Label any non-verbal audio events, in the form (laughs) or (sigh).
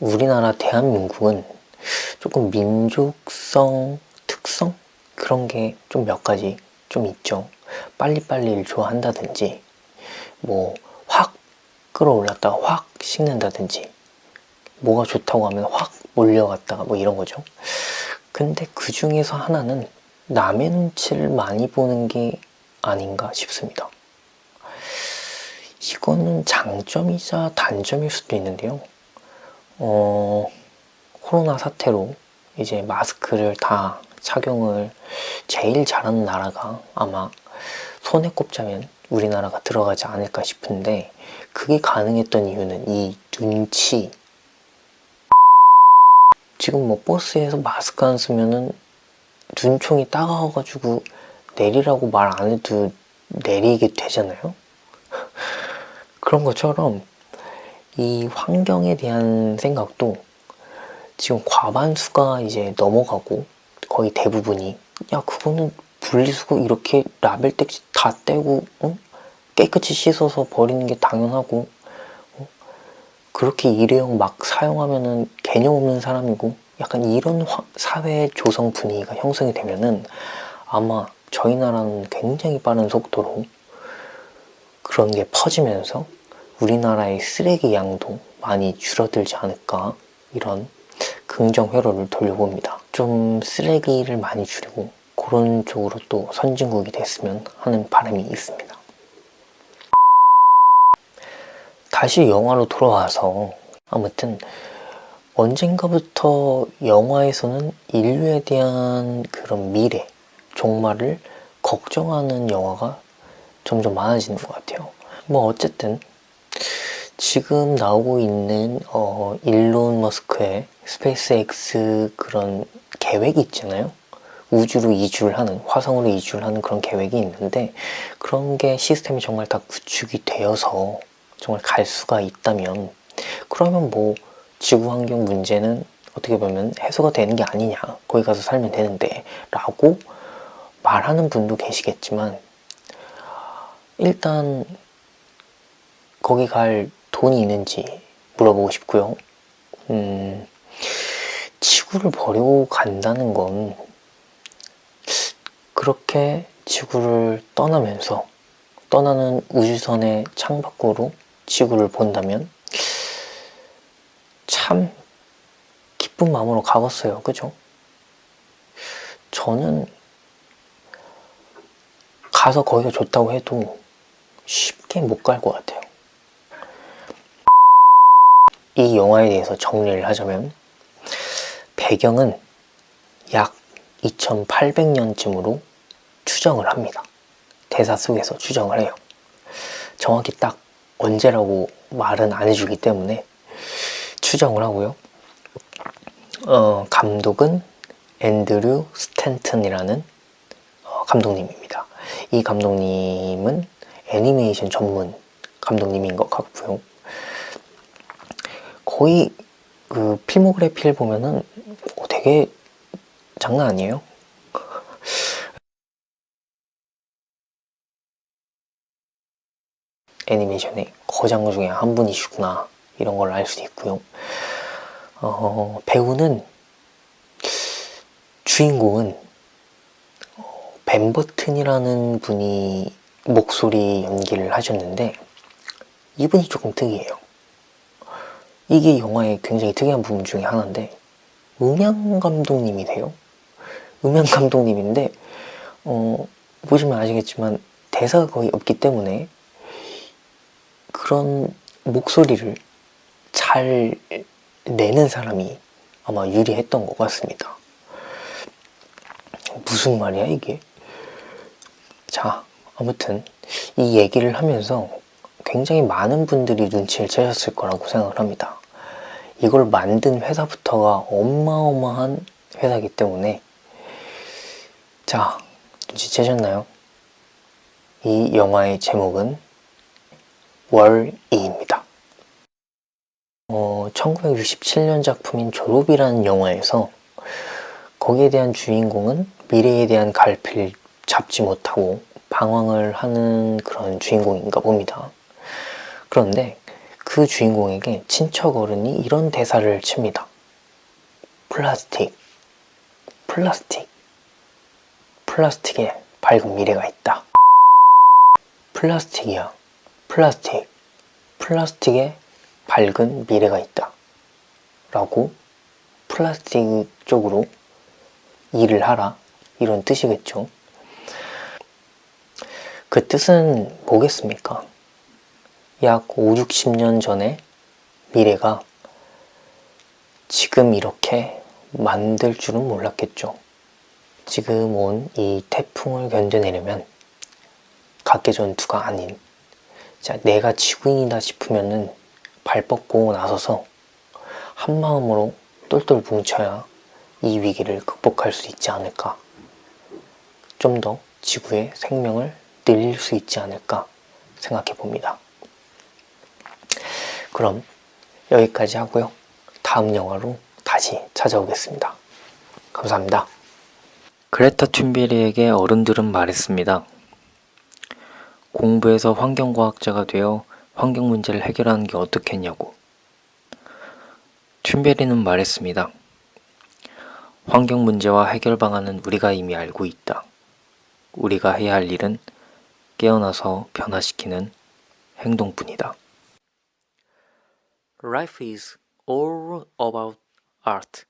우리나라 대한민국은 조금 민족성 특성 그런 게 좀 몇 가지 좀 있죠. 빨리빨리를 좋아한다든지 뭐 확 끌어올랐다가 확 식는다든지 뭐가 좋다고 하면 확 몰려갔다가 뭐 이런 거죠. 근데 그 중에서 하나는 남의 눈치를 많이 보는 게 아닌가 싶습니다. 이거는 장점이자 단점일 수도 있는데요. 어, 코로나 사태로 이제 마스크를 다 착용을 제일 잘하는 나라가 아마 손에 꼽자면 우리나라가 들어가지 않을까 싶은데 그게 가능했던 이유는 이 눈치 지금 뭐 버스에서 마스크 안 쓰면은 눈총이 따가워가지고 내리라고 말 안 해도 내리게 되잖아요. (laughs) 그런 것처럼 이 환경에 대한 생각도 지금 과반수가 이제 넘어가고 거의 대부분이 야 그거는 분리수거 이렇게 라벨 떼기 다 떼고 어? 깨끗이 씻어서 버리는 게 당연하고 어? 그렇게 일회용 막 사용하면은 개념 없는 사람이고 약간 이런 화- 사회 조성 분위기가 형성이 되면은 아마 저희 나라는 굉장히 빠른 속도로 그런 게 퍼지면서 우리나라의 쓰레기 양도 많이 줄어들지 않을까 이런 긍정 회로를 돌려봅니다. 좀 쓰레기를 많이 줄이고 그런 쪽으로 또 선진국이 됐으면 하는 바람이 있습니다. 다시 영화로 돌아와서 아무튼 언젠가부터 영화에서는 인류에 대한 그런 미래, 종말을 걱정하는 영화가 점점 많아지는 것 같아요. 뭐 어쨌든 지금 나오고 있는 어, 일론 머스크의 스페이스 X 그런 계획이 있잖아요. 우주로 이주를 하는, 화성으로 이주를 하는 그런 계획이 있는데 그런 게 시스템이 정말 다 구축이 되어서 정말 갈 수가 있다면 그러면 뭐 지구 환경 문제는 어떻게 보면 해소가 되는 게 아니냐. 거기 가서 살면 되는데 라고 말하는 분도 계시겠지만 일단 거기 갈 돈이 있는지 물어보고 싶고요. 음, 지구를 버리고 간다는 건 그렇게 지구를 떠나면서 떠나는 우주선의 창밖으로 지구를 본다면 참 기쁜 마음으로 가봤어요. 그죠? 저는 가서 거기가 좋다고 해도 쉽게 못 갈 것 같아요. 이 영화에 대해서 정리를 하자면 배경은 약 2800년쯤으로 추정을 합니다. 대사 속에서 추정을 해요. 정확히 딱 언제라고 말은 안 해주기 때문에 추정을 하고요. 어, 감독은 앤드류 스탠튼이라는 어, 감독님입니다. 이 감독님은 애니메이션 전문 감독님인 것 같고요. 거의 그 필모그래피를 보면은 어, 되게 장난 아니에요. 애니메이션의 거장 중에 한 분이시구나 이런 걸 알 수도 있고요. 어, 배우는 주인공은 어, 벤 버튼이라는 분이 목소리 연기를 하셨는데 이분이 조금 특이해요. 이게 영화의 굉장히 특이한 부분 중에 하나인데 음향 감독님이 돼요. 음향 (laughs) 감독님인데 어, 보시면 아시겠지만 대사가 거의 없기 때문에 그런 목소리를 잘 내는 사람이 아마 유리했던 것 같습니다. 무슨 말이야 이게? 자, 아무튼 이 얘기를 하면서 굉장히 많은 분들이 눈치를 채셨을 거라고 생각을 합니다. 이걸 만든 회사부터가 어마어마한 회사이기 때문에 자, 눈치채셨나요? 이 영화의 제목은 월이입니다. 어, 1967년 작품인 졸업이라는 영화에서 거기에 대한 주인공은 미래에 대한 갈피를 잡지 못하고 방황을 하는 그런 주인공인가 봅니다. 그런데 그 주인공에게 친척 어른이 이런 대사를 칩니다. 플라스틱, 플라스틱, 플라스틱에 밝은 미래가 있다. 플라스틱이야, 플라스틱, 플라스틱에 밝은 미래가 있다. 라고 플라스틱 쪽으로 일을 하라. 이런 뜻이겠죠. 그 뜻은 뭐겠습니까? 약 5, 60년 전에 미래가 지금 이렇게 만들 줄은 몰랐겠죠. 지금 온 이 태풍을 견뎌내려면 각계 전투가 아닌 자, 내가 지구인이다 싶으면은 발 뻗고 나서서 한 마음으로 똘똘 뭉쳐야 이 위기를 극복할 수 있지 않을까. 좀 더 지구의 생명을 늘릴 수 있지 않을까 생각해 봅니다. 그럼 여기까지 하고요. 다음 영화로 다시 찾아오겠습니다. 감사합니다. 그레타 툰베리에게 어른들은 말했습니다. 공부해서 환경과학자가 되어 환경 문제를 해결하는 게 어떻겠냐고. 툰베리는 말했습니다. 환경 문제와 해결 방안은 우리가 이미 알고 있다. 우리가 해야 할 일은 깨어나서 변화시키는 행동뿐이다. Life is all about art.